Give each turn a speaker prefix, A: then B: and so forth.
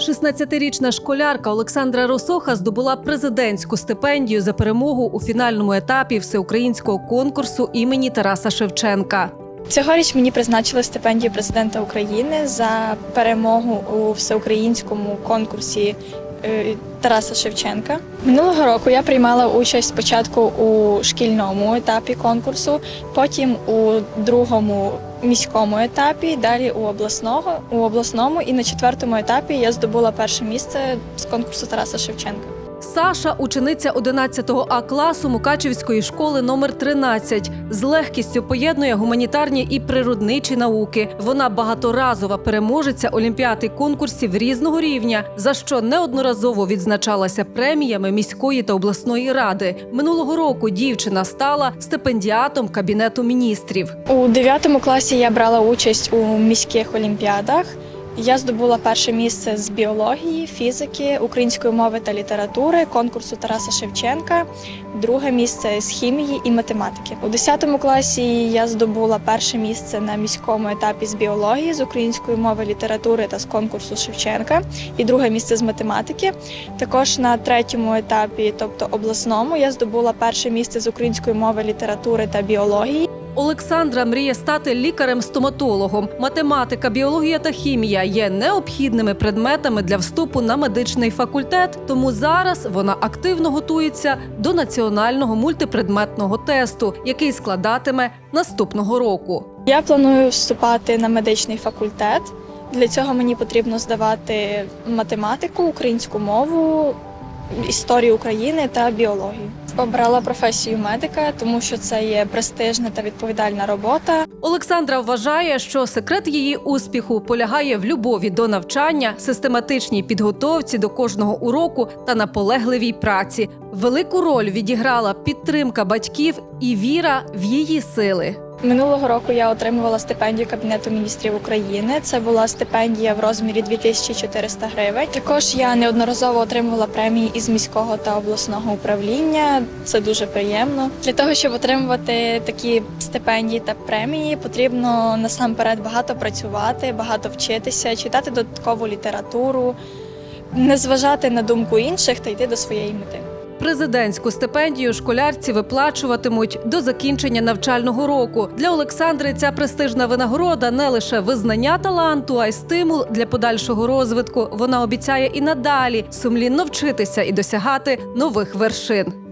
A: 16-річна школярка Олександра Росоха здобула президентську стипендію за перемогу у фінальному етапі всеукраїнського конкурсу імені Тараса Шевченка.
B: Цьогоріч мені призначили стипендію президента України за перемогу у всеукраїнському конкурсі Тараса Шевченка. Минулого року я приймала участь спочатку у шкільному етапі конкурсу, потім у другому міському етапі, далі у обласного у обласному і на четвертому етапі я здобула перше місце з конкурсу Тараса Шевченка.
A: Саша, учениця 11 А класу Мукачівської школи номер 13, з легкістю поєднує гуманітарні і природничі науки. Вона багаторазова переможеця олімпіад конкурсів різного рівня, за що неодноразово відзначалася преміями міської та обласної ради. Минулого року дівчина стала стипендіатом кабінету міністрів.
B: У 9 класі я брала участь у міських олімпіадах. Я здобула перше місце з біології, фізики, української мови та літератури, конкурсу Тараса Шевченка, друге місце з хімії і математики. У 10 класі я здобула перше місце на міському етапі з біології, з української мови, літератури та з конкурсу Шевченка, і друге місце з математики. Також на третьому етапі, тобто обласному, я здобула перше місце з української мови, літератури та біології.
A: Олександра мріє стати лікарем-стоматологом. Математика, біологія та хімія є необхідними предметами для вступу на медичний факультет. Тому зараз вона активно готується до національного мультипредметного тесту, який складатиме наступного року.
B: Я планую вступати на медичний факультет. Для цього мені потрібно здавати математику, українську мову, історію України та біологію. Обрала професію медика, тому що це є престижна та відповідальна робота.
A: Олександра вважає, що секрет її успіху полягає в любові до навчання, систематичній підготовці до кожного уроку та наполегливій праці. Велику роль відіграла підтримка батьків і віра в її сили.
B: Минулого року я отримувала стипендію Кабінету міністрів України. Це була стипендія в розмірі 2400 гривень. Також я неодноразово отримувала премії із міського та обласного управління. Це дуже приємно. Для того щоб отримувати такі стипендії та премії, потрібно насамперед багато працювати, багато вчитися, читати додаткову літературу, не зважати на думку інших та йти до своєї мети.
A: Президентську стипендію школярці виплачуватимуть до закінчення навчального року. Для Олександри ця престижна винагорода не лише визнання таланту, а й стимул для подальшого розвитку. Вона обіцяє і надалі сумлінно вчитися і досягати нових вершин.